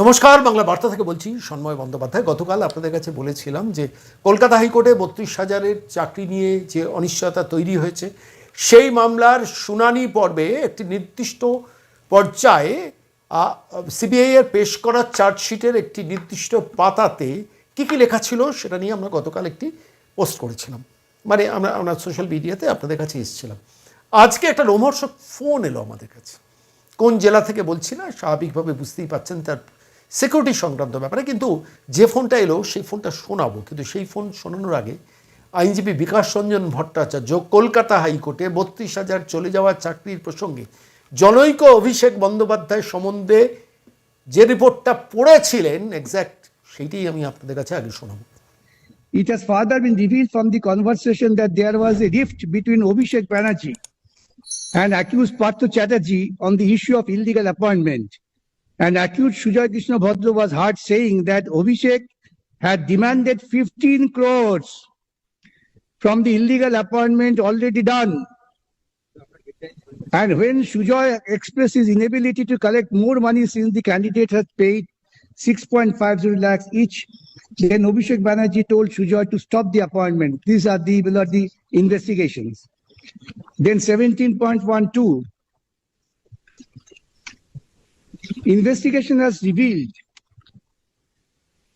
নমস্কার, বাংলা বার্তা থেকে বলছি সন্ময় বন্দ্যোপাধ্যায়। গতকাল আপনাদের কাছে বলেছিলাম যে কলকাতা হাইকোর্টে বত্রিশ হাজারের চাকরি নিয়ে যে অনিশ্চয়তা তৈরি হয়েছে, সেই মামলার শুনানি পর্বে একটি নির্দিষ্ট পর্যায়ে সিবিআই এর পেশ করা চার্জশিটের একটি নির্দিষ্ট পাতাতে কী কী লেখা ছিল সেটা নিয়ে আমরা গতকাল একটি পোস্ট করেছিলাম। মানে আমরা আমরা সোশ্যাল মিডিয়াতে আপনাদের কাছে এসেছিলাম। আজকে একটা রোমহর্ষক ফোন এলো আমাদের কাছে। কোন জেলা থেকে বলছি না, স্বাভাবিকভাবে বুঝতেই পারছেন তার সিকিউরিটি সংক্রান্ত ব্যাপারে, কিন্তু যে ফোনটা এলো, সেই ফোনটা শোনাবো কিন্তু সেই ফোন শোনানোর আগে আইনজীবী বিকাশ রঞ্জন ভট্টাচার্য কলকাতা হাইকোর্টে বত্রিশ হাজার চলে যাওয়া চাকরির প্রসঙ্গে জনৈক অভিষেক বন্দ্যোপাধ্যায় সম্বন্ধে যে রিপোর্টটা পড়েছিলেন এক্স্যাক্ট সেইটাই আমি আপনাদের কাছে আগে শোনাবো It has further been revealed from the conversation that there was a rift between Abhishek Banerjee and accused Partha Chatterjee on the issue of illegal appointment. And accused Sujoy Krishna Bhadra was heard saying that Abhishek had demanded 15 crores from the illegal appointment already done. And when Sujoy expressed his inability to collect more money since the candidate had paid 6.50 lakhs each, then Abhishek Banerjee told Sujoy to stop the appointment. These are the, the investigations. Then 17.12. Investigation has revealed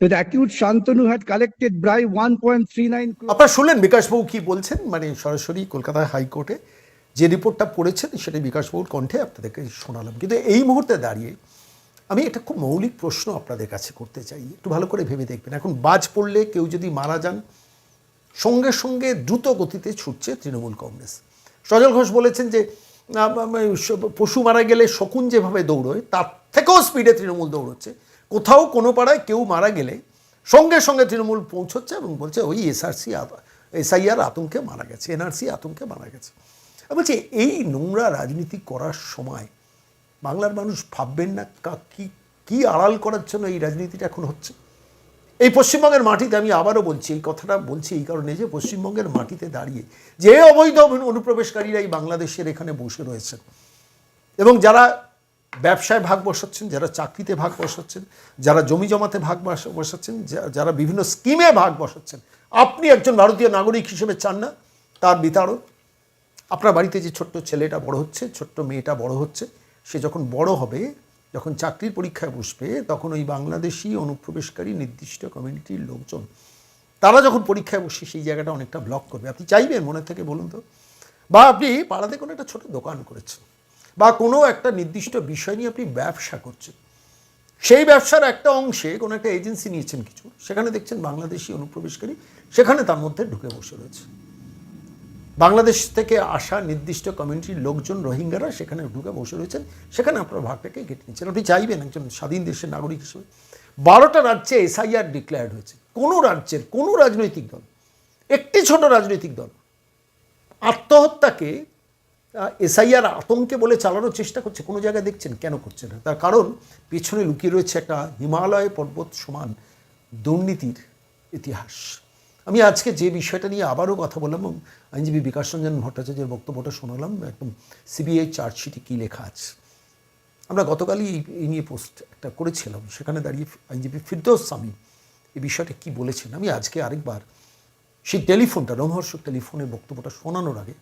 that accused Shantanu had collected bribe 1.39 crore. আপনারা শুনলেন বিকাশবাবু কি বলছেন? মানে সরাসরি কলকাতা হাইকোর্টে যে রিপোর্টটা পড়েছেন, সেটা বিকাশবাবুর কণ্ঠে আপনাদেরকে শোনালাম। কিন্তু এই মুহূর্তে দাঁড়িয়ে আমি একটা খুব মৌলিক প্রশ্ন আপনাদের কাছে করতে চাই। একটু ভালো করে ভেবে দেখবেন। এখন বাজ পড়লে কেউ যদি মারা যান, সঙ্গে সঙ্গে দ্রুত গতিতে ছুটছে তৃণমূল কংগ্রেস। সজল ঘোষ বলেছেন যে পশু মারা গেলে শকুন যেভাবে দৌড়োয়, তার থেকেও স্পিডে তৃণমূল দৌড়চ্ছে। কোথাও কোনো পাড়ায় কেউ মারা গেলে সঙ্গে সঙ্গে তৃণমূল পৌঁছচ্ছে এবং বলছে, ওই এসআরসি এসআইআর আতঙ্কে মারা গেছে এনআরসি আতঙ্কে মারা গেছে। বলছি, এই নোংরা রাজনীতি করার সময় বাংলার মানুষ ভাববেন না কি কি আড়াল করার জন্য এই রাজনীতিটা এখন হচ্ছে? এই পশ্চিমবঙ্গের মাটিতে আমি আবারও বলছি, এই কথাটা বলছি এই কারণে যে পশ্চিমবঙ্গের মাটিতে দাঁড়িয়ে যে অবৈধ অনুপ্রবেশকারীরা এই বাংলাদেশের এখানে বসে রয়েছেন এবং যারা ব্যবসায় ভাগ বসাচ্ছেন, যারা চাকরিতে ভাগ বসাচ্ছেন, যারা জমি জমাতে ভাগ বসা- বসাচ্ছেন যারা বিভিন্ন স্কিমে ভাগ বসাচ্ছেন, আপনি একজন ভারতীয় নাগরিক হিসেবে চান না তার বিতাড়ন। আপনার বাড়িতে যে ছোট্ট ছেলেটা বড় হচ্ছে, ছোট্ট মেয়েটা বড় হচ্ছে, সে যখন বড় হবে যখন চাকরির পরীক্ষায় বসবে, তখন ওই বাংলাদেশি অনুপ্রবেশকারী নির্দিষ্ট কমিউনিটির লোকজন, তারা যখন পরীক্ষায় বসে সেই জায়গাটা অনেকটা ব্লক করবে। আপনি চাইবেন মনে থেকে বলুন তো? বা আপনি পাড়াতে কোনো একটা ছোট দোকান করেছেন, বা কোনো একটা নির্দিষ্ট বিষয় নিয়ে আপনি ব্যবসা করছেন। সেই ব্যবসার একটা অংশে কোনো একটা এজেন্সি নিয়েছেন কিছু, সেখানে দেখছেন বাংলাদেশি অনুপ্রবেশকারী সেখানে তার মধ্যে ঢুকে বসে রয়েছে। বাংলাদেশ থেকে আসা নির্দিষ্ট কমিউনিটির লোকজন, রোহিঙ্গারা সেখানে ঢুকে বসে রয়েছেন। সেখানে আপনার ভাগটাকে কেটে নিচ্ছেন আপনি চাইবেন একজন স্বাধীন দেশের নাগরিক হিসেবে। বারোটা রাজ্যে এসআইআর ডিক্লেয়ার্ড হয়েছে। কোনো রাজ্যের, কোনো রাজনৈতিক দল, একটি ছোট রাজনৈতিক দল আত্মহত্যাকে এসআইআর আতঙ্কে বলে চালানোর চেষ্টা করছে। কোনো জায়গায় দেখছেন? কেন করছে না? তার কারণ, পেছনে লুকিয়ে রয়েছে একটা হিমালয় পর্বত সমান দুর্নীতির ইতিহাস। আমি আজকে যে বিষয়টা নিয়ে আবারও কথা বললাম আইনজীবী বিকাশ রঞ্জন ভট্টাচার্যের বক্তব্যটা শোনালাম, একদম সিবিআই চার্জশিটে কী লেখা আছে। আমরা গতকালই এই- নিয়ে পোস্ট একটা করেছিলাম, সেখানে দাঁড়িয়ে আইনজীবী ফিরদৌস স্বামী এই বিষয়টা কী বলেছেন? আমি আজকে আরেকবার সেই টেলিফোনটা রোমহর্ষক টেলিফোনের বক্তব্যটা শোনানোর আগে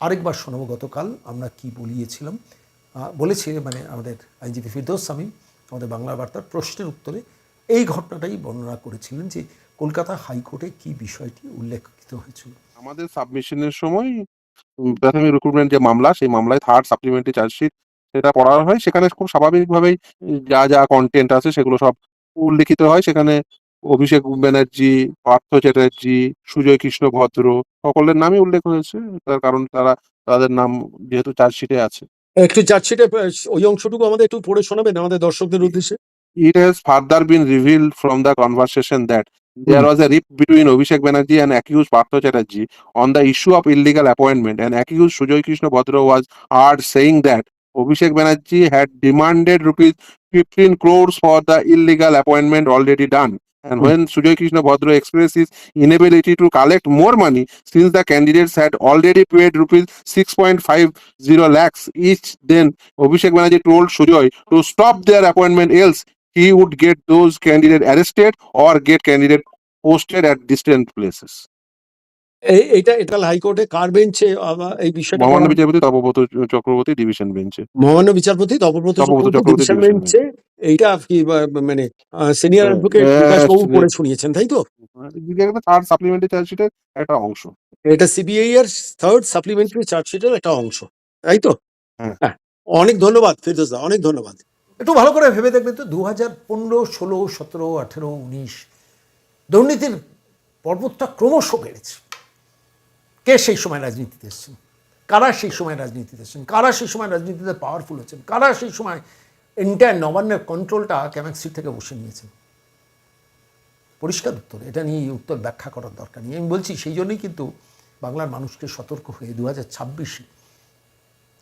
আরেকবার শোনাবো। গতকাল আমরা কি বলিয়েছিলাম বলেছে মানে আমাদের আইনজীবী ফিরদৌস স্বামী, আমাদের বাংলা বার্তার প্রশ্নের উত্তরে এই ঘটনাটাই বর্ণনা করেছিলেন যে কলকাতা হাইকোর্টে কি বিষয়টি উল্লেখিত হয়েছিল। আমাদের সাবমিশনের সময় প্রাথমিক রিক্রুটমেন্ট যে মামলা সেই মামলায় থার্ড সাপ্লিমেন্টারি চার্জশিট সেটা পড়া হয়। সেখানে খুব স্বাভাবিকভাবেই যা যা কন্টেন্ট আছে সেগুলো সব উল্লেখিত হয়। সেখানে অভিষেক ব্যানার্জি পার্থ চ্যাটার্জি সুজয় কৃষ্ণ ভদ্র সকলের নামই উল্লেখ হয়েছে। তার কারণ তারা তাদের নাম যেহেতু চার্জশিটে আছে। একটু চার্জশিটে ওই অংশটুকু আমাদের একটু পড়ে শোনাবেন আমাদের দর্শকদের উদ্দেশ্যে। It has further been revealed from the conversation that there was a rift between Abhishek Banerjee and accused Partha Chatterjee on the issue of illegal appointment and accused Sujoy Krishna Bhadra was heard saying that Abhishek Banerjee had demanded rupees 15 crores for the illegal appointment already done. And when Sujoy Krishna Bhadra expressed his inability to collect more money since the candidates had already paid rupees 6.50 lakhs each, then Abhishek Banerjee told Sujoy to stop their appointment else he would get those candidate arrested or get candidate posted at distant places. এইটা এটা হাইকোর্টে কার বেঞ্চে এই বিষয়টা মহামান্য বিচারপতি Tapabrata Chakraborty division বেঞ্চে। মহামান্য বিচারপতি তপব্রত চক্রবর্তী ডিভিশন বেঞ্চে এইটা কি মানে সিনিয়র হ্যাঁ, অ্যাডভোকেট হ্যাঁ, বিকাশ বাবু পড়ে শুনিয়েছেন তাই তো? থার্ড সাপ্লিমেন্টারি চার্জশিটের একটা অংশ। এটা সিবিআই এর থার্ড সাপ্লিমেন্টারি চার্জশিটের একটা অংশ তাই তো? হ্যাঁ। হ্যাঁ অনেক ধন্যবাদ দা অনেক ধন্যবাদ। একটু ভালো করে ভেবে দেখবেন তো দু হাজার পনেরো, ষোলো, সতেরো, আঠেরো, উনিশ দুর্নীতির পর্বতটা ক্রমশ বেড়েছে। কে সেই সময় রাজনীতিতে এসছেন? কারা সেই সময় রাজনীতিতে এসছেন? কারা সেই সময় রাজনীতিতে পাওয়ারফুল হচ্ছেন কারা সেই সময় এন্টায়ার নবান্নের কন্ট্রোলটা ক্যামাক্সি থেকে বসে নিয়েছেন? পরিষ্কার উত্তর, এটা নিয়ে এই উত্তর ব্যাখ্যা করার দরকার নেই। আমি বলছি সেই জন্যই কিন্তু বাংলার মানুষকে সতর্ক হয়ে দু হাজার ছাব্বিশে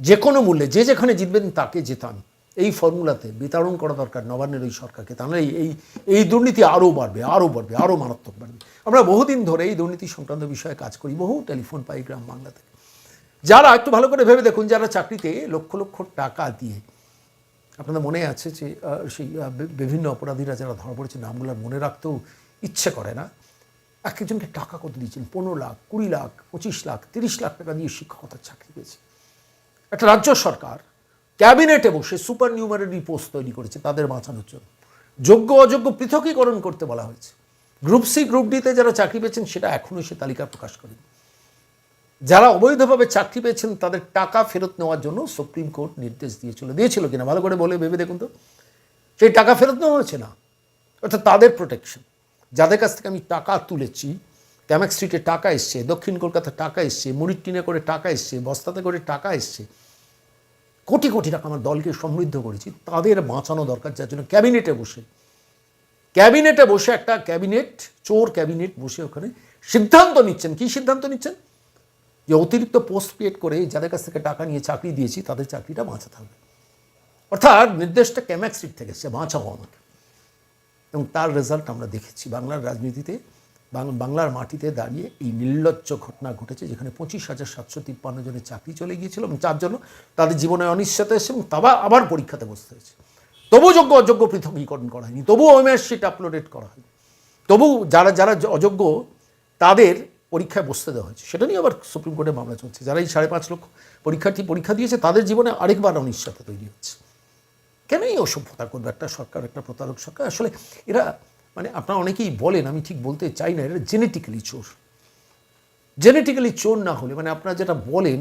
যে কোনো মূল্যে, যে যেখানে জিতবেন তাকে জেতান। এই ফর্মুলাতে বিতরণ করা দরকার নবান্নের ওই সরকারকে। তাহলে এই এই দুর্নীতি আরও বাড়বে আরও বাড়বে, আরও মারাত্মক বাড়বে। আমরা বহুদিন ধরে এই দুর্নীতি সংক্রান্ত বিষয়ে কাজ করি, বহু টেলিফোন পাই গ্রাম বাংলা থেকে যারা একটু ভালো করে ভেবে দেখুন, যারা চাকরিতে লক্ষ লক্ষ টাকা দিয়ে, আপনাদের মনে আছে যে সেই বিভিন্ন অপরাধীরা যারা ধরা পড়েছে, নামগুলো মনে রাখতেও ইচ্ছে করে না। এক একজনকে টাকা কত দিয়েছেন? পনেরো লাখ, কুড়ি লাখ, পঁচিশ লাখ, তিরিশ লাখ টাকা দিয়ে শিক্ষকতার চাকরি পেয়েছে। একটা রাজ্য সরকার ক্যাবিনেটে বসে সুপার নিউমারি পোস্ট তৈরি করেছে তাদের বাঁচানোর জন্য। যোগ্য অযোগ্য পৃথকীকরণ করতে বলা হয়েছে। গ্রুপ সি, গ্রুপ ডিতে যারা চাকরি পেয়েছেন, সেটা এখনও সে তালিকা প্রকাশ করেনি। যারা অবৈধভাবে চাকরি পেয়েছেন, তাদের টাকা ফেরত নেওয়ার জন্য সুপ্রিম কোর্ট নির্দেশ দিয়েছিল দিয়েছিল কিনা, ভালো করে বলে ভেবে দেখুন তো। সেই টাকা ফেরত নেওয়া হয়েছে না। অর্থাৎ তাদের প্রোটেকশন যাদের কাছ থেকে আমি টাকা তুলেছি ক্যামাক স্ট্রিটে টাকা এসছে, দক্ষিণ কলকাতায় টাকা এসছে, মুড়ির টিনে করে টাকা এসছে, বস্তাতে করে টাকা এসছে কোটি কোটি টাকা আমার দলকে সমৃদ্ধ করেছি, তাদের বাঁচানো দরকার, যার জন্য ক্যাবিনেটে বসে ক্যাবিনেটে বসে একটা ক্যাবিনেট, চোর ক্যাবিনেট বসে ওখানে সিদ্ধান্ত নিচ্ছেন। কি সিদ্ধান্ত নিচ্ছেন? যে অতিরিক্ত পোস্ট ক্রিয়েট করে যাদের কাছ থেকে টাকা নিয়ে চাকরি দিয়েছি, তাদের চাকরিটা বাঁচাতে হবে। অর্থাৎ নির্দেশটা ক্যামাক স্ট্রিট থেকে এসছে, বাঁচাও আমাকে। এবং তার রেজাল্ট আমরা দেখেছি, বাংলার রাজনীতিতে বাংলার মাটিতে দাঁড়িয়ে এই নির্লজ্জ ঘটনা ঘটেছে, যেখানে পঁচিশ হাজার সাতশো তিপ্পান্ন জনের চাকরি চলে গিয়েছিল এবং যার জন্য তাদের জীবনে অনিশ্চয়তা এসেছে এবং তাবা আবার পরীক্ষাতে বসতে হয়েছে। তবু যোগ্য অযোগ্য পৃথকীকরণ করা হয়নি, তবুও ওএমএস শিট আপলোডেড করা হয়নি। তবু যারা যারা অযোগ্য, তাদের পরীক্ষায় বসতে দেওয়া হয়েছে। সেটা নিয়ে আবার সুপ্রিম কোর্টে মামলা চলছে। যারা এই সাড়ে পাঁচ লক্ষ পরীক্ষার্থী পরীক্ষা দিয়েছে, তাদের জীবনে আরেকবার অনিশ্চয়তা তৈরি হচ্ছে। কেন এই অসভ্যতা? করবে একটা সরকার, একটা প্রতারক সরকার। আসলে এরা মানে আপনারা অনেকেই বলেন, আমি ঠিক বলতে চাই না, এটা জেনেটিক্যালি চোর। জেনেটিক্যালি চোর না হলে মানে আপনারা যেটা বলেন,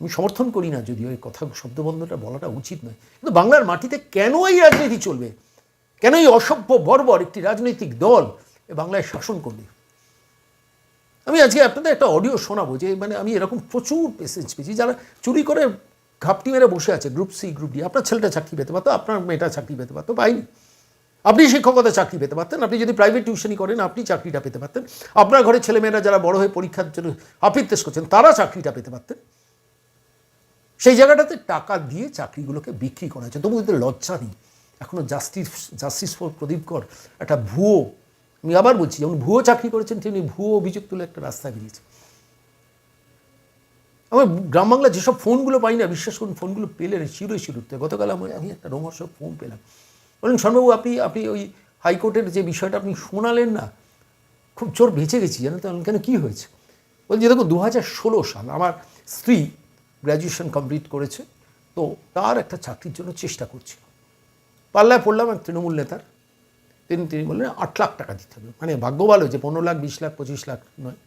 আমি সমর্থন করি না যদিও এই কথা শব্দবন্ধটা বলাটা উচিত নয়। কিন্তু বাংলার মাটিতে কেন এই রাজনীতি চলবে? কেন এই অসভ্য বর্বর একটি রাজনৈতিক দল এ বাংলায় শাসন করবে? আমি আজকে আপনাদের একটা অডিও শোনাবো যে মানে আমি এরকম প্রচুর মেসেজ পেয়েছি, যারা চুরি করে ঘাপটি মেরে বসে আছে গ্রুপ সি গ্রুপ ডি আপনার ছেলেটা চাকরি পেতে পারতো, আপনার মেয়েটা চাকরি পেতে পারতো, পাইনি। আপনি শিক্ষকতা চাকরি পেতে পারতেন। আপনি যদি প্রাইভেট টিউশনই করেন, আপনি চাকরিটা পেতে পারতেন। আপনার ঘরে ছেলেমেয়েরা যারা বড় হয়ে পরীক্ষার জন্য আপিত্তেস করছেন, তারা চাকরিটা পেতে পারতেন। সেই জায়গাটাতে টাকা দিয়ে চাকরিগুলোকে বিক্রি করা হয়েছে। তবু এদের লজ্জা নেই। এখনও জাস্টিস জাস্টিস ফর প্রদীপ কর একটা ভুয়ো, আমি আবার বলছি যেমন ভুয়ো চাকরি করেছেন তেমনি ভুয়ো অভিযোগ তুলে একটা রাস্তায় বেরিয়েছে। আমার গ্রাম বাংলা যেসব ফোনগুলো পাই না বিশ্বাস করুন ফোনগুলো পেলে শিরোই শিরুতে গতকাল আমি আমি একটা রোমহর্ষ ফোন পেলাম। বলেন শর্মাবু আপনি আপনি ওই হাইকোর্টের যে বিষয়টা আপনি শোনালেন না, খুব জোর বেঁচে গেছি, জানেন তো? কেন, কী হয়েছে? বলছি দেখো দু হাজার ষোলো সাল আমার স্ত্রী গ্র্যাজুয়েশন কমপ্লিট করেছে, তো তার একটা চাকরির জন্য চেষ্টা করছিল। পাল্লায় পড়লাম এক তৃণমূল নেতার। তিনি তিনি বললেন, আট লাখ টাকা দিতে হবে। মানে ভাগ্য ভালো, যে পনেরো লাখ, বিশ লাখ, পঁচিশ লাখ নয়।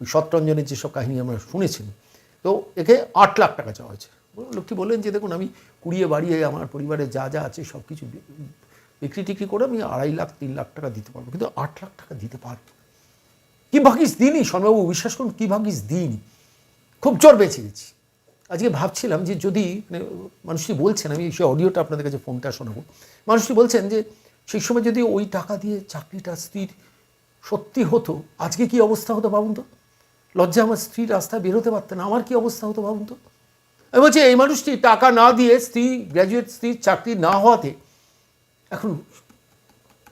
ওই যেসব কাহিনী আমরা শুনেছি, তো একে আট লাখ টাকা চাওয়া হয়েছে। লোকটি বললেন যে, দেখুন, আমি কুড়িয়ে বাড়িয়ে আমার পরিবারে যা যা আছে সব কিছু বিক্রি টিক্রি করে আমি আড়াই লাখ, তিন লাখ টাকা দিতে পারব। কিন্তু আট লাখ টাকা দিতে পারব কি ভাগিস দিনই? শর্মাবু বিশ্বাস করুন, কি ভাগিস দিন খুব জোর বেঁচে গেছি। আজকে ভাবছিলাম যে, যদি মানে মানুষটি বলছেন, আমি সেই অডিওটা আপনাদের কাছে ফোনটা শোনাবো। মানুষটি বলছেন যে, সেই সময় যদি ওই টাকা দিয়ে চাকরিটা স্ত্রীর সত্যি হতো, আজকে কি অবস্থা হতো ভাবুন তো? লজ্জা আমার স্ত্রীর রাস্তায় বেরোতে পারতেন আমার কি অবস্থা হতো ভাবুন তো? বলছি, এই মানুষটি টাকা না দিয়ে স্ত্রী গ্র্যাজুয়েট স্ত্রীর চাকরি না হওয়াতে এখন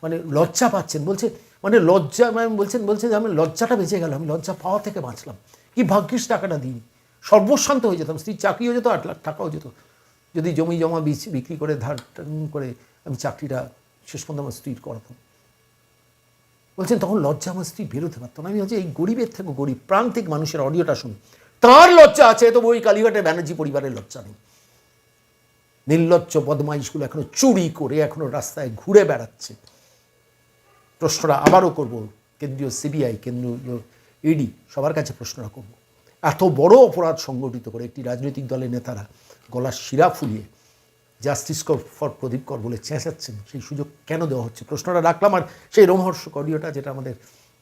মানে লজ্জা পাচ্ছেন। বলছে মানে লজ্জা, ম্যাম বলছেন বলছে যে আমি লজ্জাটা বেঁচে গেল, আমি লজ্জা পাওয়া থেকে বাঁচলাম। কি ভাগ্যিস টাকাটা দিই সর্বশান্ত হয়ে যেতাম স্ত্রীর চাকরিও যেত, আট লাখ টাকাও যেত। যদি জমি জমা বিক্রি করে ধার করে আমি চাকরিটা শেষ পর্যন্ত আমার স্ত্রীর করাতাম। বলছেন, তখন লজ্জা আমার স্ত্রী বেরোতে পারতো না। আমি বলছি, এই গরিবের থেকে গরিব, প্রান্তিক মানুষের অডিওটা শুন তার লজ্জা আছে, তবু ওই কালীঘাটে ব্যানার্জি পরিবারের লজ্জা নেই। নির্লজ্জ বদমাইশগুলো এখনও চুরি করে এখনও রাস্তায় ঘুরে বেড়াচ্ছে। প্রশ্নটা আবারও করব, কেন্দ্রীয় সিবিআই, কেন্দ্রীয় ইডি, সবার কাছে প্রশ্নটা করব। এত বড় অপরাধ সংগঠিত করে একটি রাজনৈতিক দলের নেতারা গলার শিরা ফুলিয়ে জাস্টিস ফর প্রদীপ কর বলে চেঁচাচ্ছেন, সেই সুযোগ কেন দেওয়া হচ্ছে? প্রশ্নটা রাখলাম আর সেই রোমহর্ষক অডিওটা যেটা আমাদের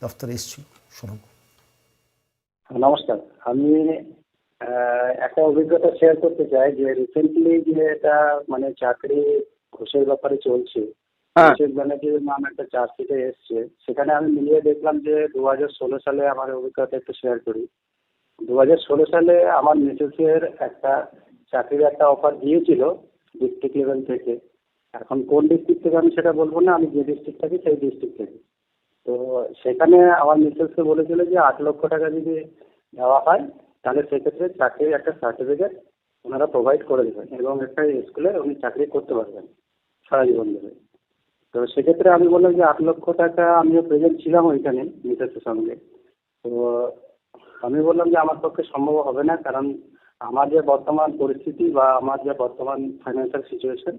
দফতরে এসেছিল, শোনাবো। নমস্কার। আমি একটা অভিজ্ঞতা শেয়ার করতে চাই যে রিসেন্টলি যে এটা মানে চাকরি ঘুষের ব্যাপারে চলছে অভিষেক ব্যানার্জির নাম একটা চার্জশিটে এসছে। সেখানে আমি মিলিয়ে দেখলাম যে দু হাজার ষোলো সালে আমার অভিজ্ঞতা একটু শেয়ার করি। দু হাজার ষোলো সালে আমার মিসেসের একটা চাকরির একটা অফার দিয়েছিল ডিস্ট্রিক্ট লেভেল থেকে। এখন কোন ডিস্ট্রিক্ট থেকে আমি সেটা বলব না আমি যে ডিস্ট্রিক্ট থাকি সেই ডিস্ট্রিক্ট থেকে। তো সেখানে আমার মিসেসকে বলেছিল যে আট লক্ষ টাকা যদি দেওয়া হয়, তাহলে সেক্ষেত্রে চাকরির একটা সার্টিফিকেট ওনারা প্রোভাইড করে দেবেন এবং একটা স্কুলে উনি চাকরি করতে পারবেন সারা জীবন ধরে। তো সেক্ষেত্রে আমি বললাম যে আট লক্ষ টাকা আমিও প্রেজেন্ট ছিলাম ওইখানে মিসেসের সঙ্গে। তো আমি বললাম যে আমার পক্ষে সম্ভব হবে না, কারণ আমার যে বর্তমান পরিস্থিতি বা আমার যে বর্তমান ফাইন্যান্সিয়াল সিচুয়েশন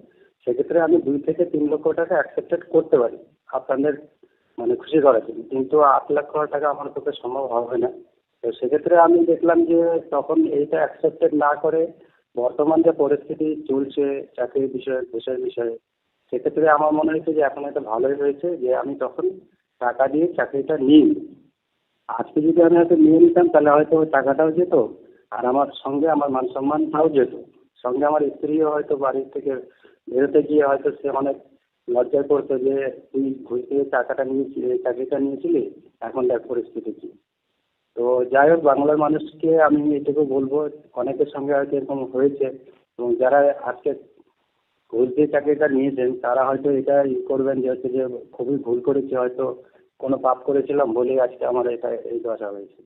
সেক্ষেত্রে আমি দুই থেকে তিন লক্ষ টাকা অ্যাকসেপ্টেড করতে পারি। আপনাদের মানে খুশি করার জন্য। কিন্তু আট লক্ষ টাকা আমার পক্ষে সম্ভব হবে না। তো সেক্ষেত্রে আমি দেখলাম যে তখন এইটা অ্যাকসেপ্টেড না করে বর্তমান যে পরিস্থিতি চলছে চাকরির বিষয়ে দেশের বিষয়ে, সেক্ষেত্রে আমার মনে হয়েছে যে এখন এটা ভালোই হয়েছে যে আমি তখন টাকা দিয়ে চাকরিটা নিই। আজকে যদি আমি হয়তো নিয়ে নিতাম, তাহলে হয়তো ওই টাকাটাও যেত আর আমার সঙ্গে আমার মান সম্মানটাও যেত। সঙ্গে আমার স্ত্রীও হয়তো বাড়ির থেকে বেরোতে গিয়ে হয়তো সে অনেক লজ্জায় পড়তো যে তুই ঘুষ দিয়ে টাকাটা নিয়েছিলি, চাকরিটা নিয়েছিলি, এখন দেখ পরিস্থিতি কি। তো যাই হোক, বাংলার মানুষকে আমি এটুকু বলব, অনেকের সঙ্গে হয়তো এরকম হয়েছে, এবং যারা আজকে ঘুষ দিয়ে চাকরিটা নিয়েছেন, তারা হয়তো এটা ই করবেন যে হচ্ছে যে খুবই ভুল করেছি, হয়তো কোনো পাপ করেছিলাম বলেই আজকে আমার এটা, এই দশা হয়েছে।